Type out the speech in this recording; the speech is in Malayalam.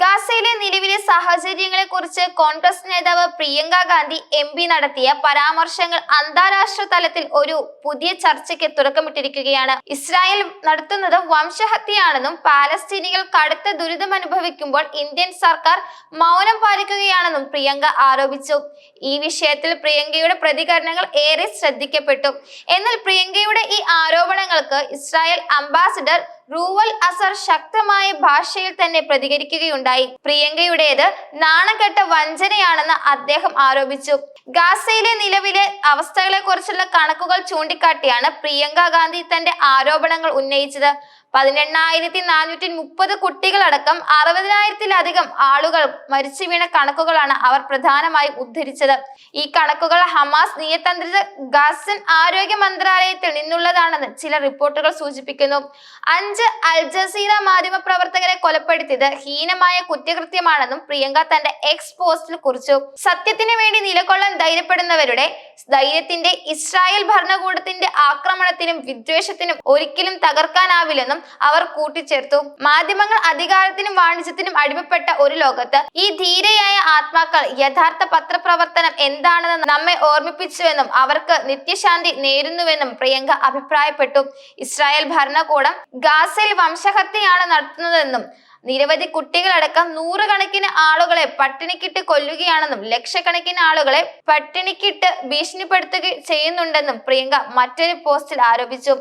ഗാസയിലെ നിലവിലെ സാഹചര്യങ്ങളെക്കുറിച്ച് കോൺഗ്രസ് നേതാവ് പ്രിയങ്ക ഗാന്ധി എം പി നടത്തിയ പരാമർശങ്ങൾ അന്താരാഷ്ട്ര തലത്തിൽ ഒരു പുതിയ ചർച്ചയ്ക്ക് തുടക്കമിട്ടിരിക്കുകയാണ്. ഇസ്രായേൽ നടത്തുന്നത് വംശഹത്യയാണെന്നും പാലസ്തീനികൾ കടുത്ത ദുരിതം അനുഭവിക്കുമ്പോൾ ഇന്ത്യൻ സർക്കാർ മൗനം പാലിക്കുകയാണെന്നും പ്രിയങ്ക ആരോപിച്ചു. ഈ വിഷയത്തിൽ പ്രിയങ്കയുടെ പ്രതികരണങ്ങൾ ഏറെ ശ്രദ്ധിക്കപ്പെട്ടു. എന്നാൽ പ്രിയങ്കയുടെ ഈ ആരോപണങ്ങൾക്ക് ഇസ്രായേൽ അംബാസിഡർ റൂവൽ അസർ ശക്തമായ ഭാഷയിൽ തന്നെ പ്രതികരിക്കുകയുണ്ടായി. പ്രിയങ്കയുടേത് നാണംകെട്ട വഞ്ചനയാണെന്ന് അദ്ദേഹം ആരോപിച്ചു. ഗാസയിലെ നിലവിലെ അവസ്ഥകളെ കുറിച്ചുള്ള കണക്കുകൾ ചൂണ്ടിക്കാട്ടിയാണ് പ്രിയങ്ക ഗാന്ധി തന്റെ ആരോപണങ്ങൾ ഉന്നയിച്ചത്. പതിനെണ്ണായിരത്തി നാനൂറ്റി മുപ്പത് കുട്ടികളടക്കം അറുപതിനായിരത്തിലധികം ആളുകൾ മരിച്ചു വീണ കണക്കുകളാണ് അവർ പ്രധാനമായും ഉദ്ധരിച്ചത്. ഈ കണക്കുകൾ ഹമാസ് നിയതന്ത്രിത ഗാസൻ ആരോഗ്യ മന്ത്രാലയത്തിൽ നിന്നുള്ളതാണെന്ന് ചില റിപ്പോർട്ടുകൾ സൂചിപ്പിക്കുന്നു. അഞ്ച് അൽ ജസീറ മാധ്യമ പ്രവർത്തകരെ കൊലപ്പെടുത്തിയത് ഹീനമായ കുറ്റകൃത്യമാണെന്നും പ്രിയങ്ക തന്റെ എക്സ് പോസ്റ്റിൽ കുറിച്ചു. സത്യത്തിന് വേണ്ടി നിലകൊള്ളാൻ ധൈര്യപ്പെടുന്നവരുടെ ധൈര്യത്തിന്റെ ഇസ്രായേൽ ഭരണകൂടത്തിന്റെ ആക്രമണത്തിനും വിദ്വേഷത്തിനും ഒരിക്കലും തകർക്കാനാവില്ലെന്നും അവർ കൂട്ടിച്ചേർത്തു. മാധ്യമങ്ങൾ അധികാരത്തിനും വാണിജ്യത്തിനും അടിമപ്പെട്ട ഒരു ലോകത്ത് ഈ ധീരയായ ആത്മാക്കൾ യഥാർത്ഥ പത്രപ്രവർത്തനം എന്താണെന്ന് നമ്മെ ഓർമ്മിപ്പിച്ചുവെന്നും അവർക്ക് നിത്യശാന്തി നേരുന്നുവെന്നും പ്രിയങ്ക അഭിപ്രായപ്പെട്ടു. ഇസ്രായേൽ ഭരണകൂടം ഗാസയിൽ വംശഹത്യയാണ് നടത്തുന്നതെന്നും നിരവധി കുട്ടികളടക്കം നൂറുകണക്കിന് ആളുകളെ പട്ടിണിക്കിട്ട് കൊല്ലുകയാണെന്നും ലക്ഷക്കണക്കിന് ആളുകളെ പട്ടിണിക്കിട്ട് ഭീഷണിപ്പെടുത്തുക ചെയ്യുന്നുണ്ടെന്നും പ്രിയങ്ക മറ്റൊരു പോസ്റ്റിൽ ആരോപിച്ചു.